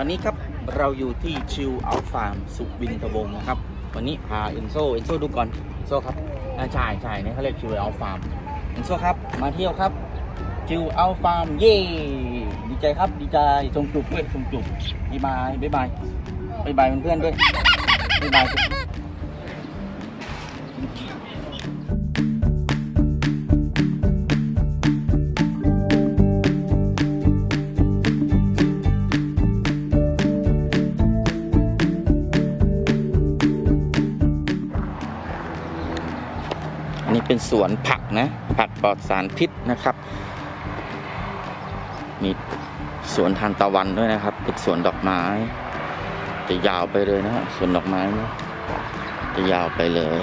ตอนนี้ครับเราอยู่ที่ชิลเอาฟาร์มสุวินทวงศ์นะครับ วันนี้พาเอ็นโซเอ็นโซดูก่อนเอ็นโซครับอ่าใช่ใช่เนี่ยเขาเรียกชิลเอาฟาร์มเอ็นโซครับมาเที่ยวครับชิลเอาฟาร์มเย่ดีใจครับดีใจจงจุกด้วยจงจุกบายบายบายบายบายบายเพื่อนๆด้วยบายบาย เป็นสวนผักนะผักปลอดสารพิษนะครับ มีสวนทานตะวันด้วยนะครับเป็นสวนดอกไม้ จะยาวไปเลยนะสวนดอกไม้นะจะยาวไปเลย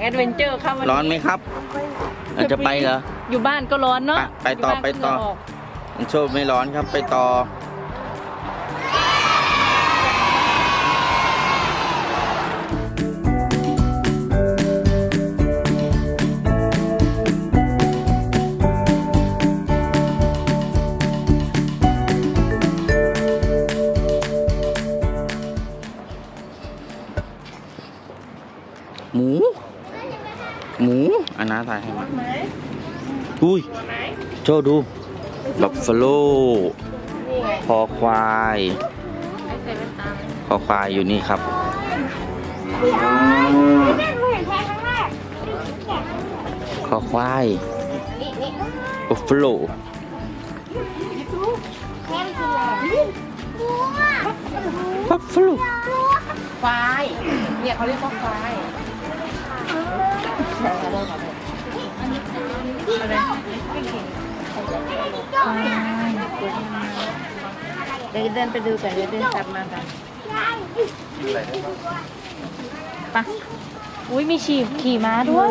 แอดเวนเจอร์เข้าวันนี้ร้อนไหมครับเราจะไปเหรอ อยู่บ้านก็ร้อนเนาะไปไปต่อยู่บ้านไปต่อก็เหงื่ก มันโชคไม่ร้อนครับไปต่อ หมูอันน้าถ่ายให้มาอุ้ยโชดูบัฟฟาโลคอควายคอควายอยู่นี่ครับคอควายบัฟฟาโลบัฟฟาโลควายเนี่ยเขาเรียกว่าควาย เดี๋ยวเดินไปดูกันเดี๋ยวเดินกลับมากันไปะอุ้ยมีฉีบขี่ม้าด้วย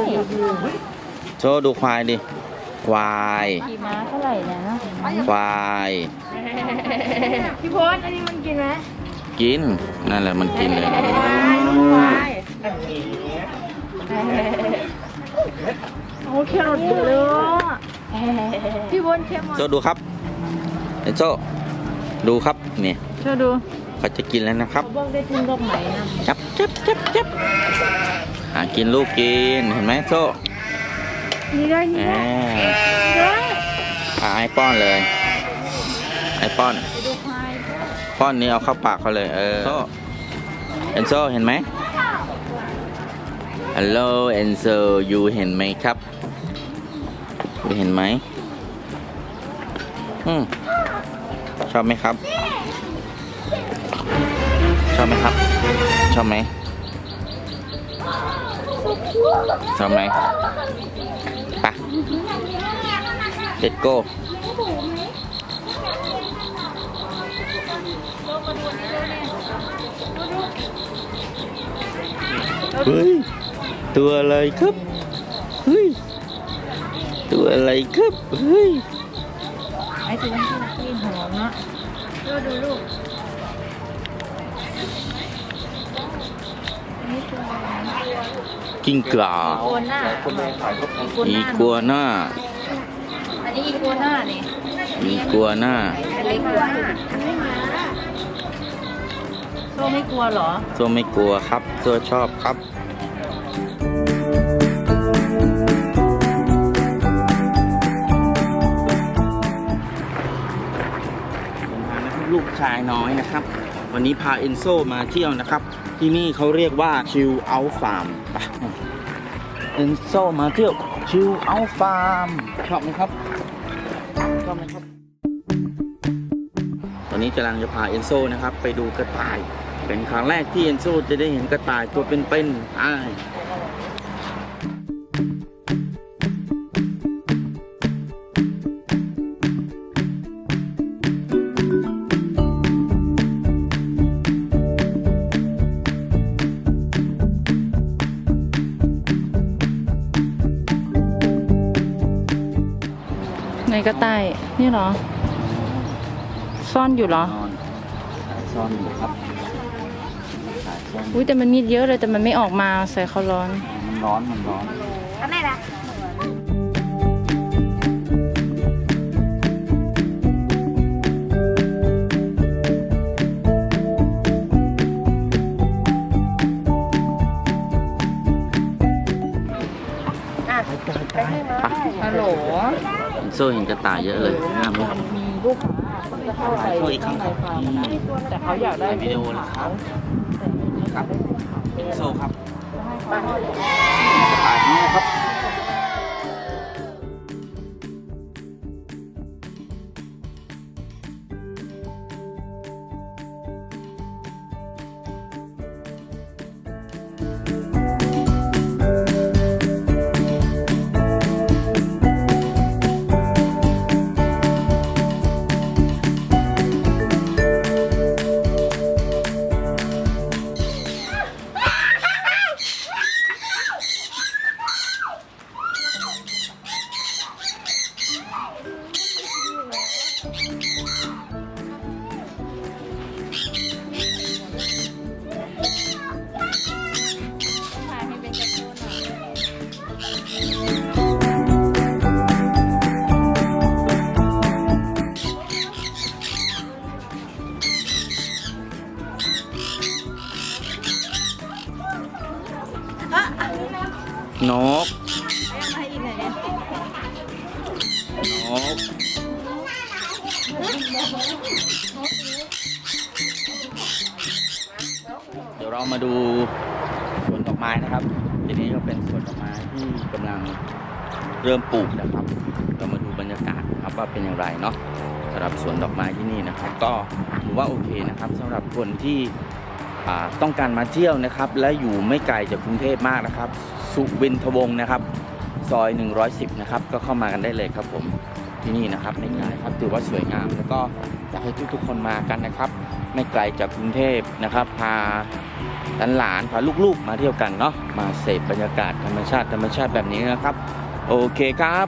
โชว์ดูควายดิ ควาย ขี่ม้าเท่าไหร่เนี่ยนะควาย พี่พศอันนี้มันกินไหมกิน นั่นแหละมันกินเลยควายโอ้แครอทเยอะเลยอะ พี่บนแครอทโชว์ดูครับเดี๋ยวโชว์ดูครับนี่ช่วยดูเขาจะกินแล้วนะครับเขาบอกได้ทิ้งดอกไหมนะจับจับจับจับหากินลูกกินเห็นไหมโซ่นี่ได้นี่อ่าได้อ่าไอ้ป้อนเลย ไอ้ป้อนไปดูควายด้วยป้อนนี้เอาเข้าปากเขาเลย เออโซ่เอนโซเห็นไหมฮัลโหลเอนโซยูเห็นไหมครับ ยูเห็นไหมอืมชอบไหมครับ ชอบไหมครับ ชอบไหมชอบไหมไปเด็ดโก้เฮ้ย ตัวอะไรครับ เฮ้ย ตัวอะไรครับเฮ้ยไอ้ตัวนี้ที่หอมเนาะช่วยดูลูกนี่ตัวอะไรนะกิ้งก่าอีกัวหน้าอีกัวหน้าอันนี้อีกัวหน้านี่อีกัวหน้าอันนี้กัวหน้าอันนี้หมาโซ่ไม่กลัวเหรอตัวไม่กลัวครับตัวชอบครับ ลูกชายน้อยนะครับ วันนี้พาเอนโซมาเที่ยวนะครับ ที่นี่เขาเรียกว่าชิลเอาฟาร์มเอนโซมาเที่ยวชิลเอาฟาร์มชอบไหมครับชอบไหมครับ ตอนนี้กำลังจะพาเอนโซนะครับ ไปดูกระต่าย เป็นครั้งแรกที่เอนโซจะได้เห็นกระต่ายตัวเป็นๆอ่า ก็ะต่ายนี่เหรอ ซ่อนอยู่เหรอซ่อนอยู่ครับอุ้ยแต่มันมีดเยอะเลยแต่มันไม่ออกมาใส่เขาร้อน มันร้อนมันร้อน ทำไมล่ะ โซ่เห็นกระต่ายเยอะเลยงามไหมมีลูกค้าเขาจะเข้าไปช่วยอีกครั้งครับแต่เขาอยากได้วิดีโอเลยครับครับโซ่ครับกระ ต่ายน้อยครับนกนกเดี๋ยวเรามาดูสวนดอกไม้นะครับทีนี้ก็เป็นสวนดอกไม้ที่กำลังเริ่มปลูกนะครับ เรามาดูบรรยากาศครับว่าเป็นอย่างไรเนาะสำหรับสวนดอกไม้ที่นี่นะครับ ก็ถือว่าโอเคนะครับสำหรับคนที่ ต้องการมาเที่ยวนะครับ และอยู่ไม่ไกลจากกรุงเทพมากนะครับ สุวินทวงศ์นะครับ ซอย 110 นะครับ ก็เข้ามากันได้เลยครับผมที่นี่นะครับไม่ไกลครับถือว่าสวยงาม แล้วก็อยากให้ทุกๆคนมากันนะครับ ไม่ไกลจากกรุงเทพนะครับ พาหลานๆพาลูกๆ มาเที่ยวกันเนาะมาเสพบรรยากาศธรรมชาติธรรมชาติแบบนี้นะครับ โอเคครับ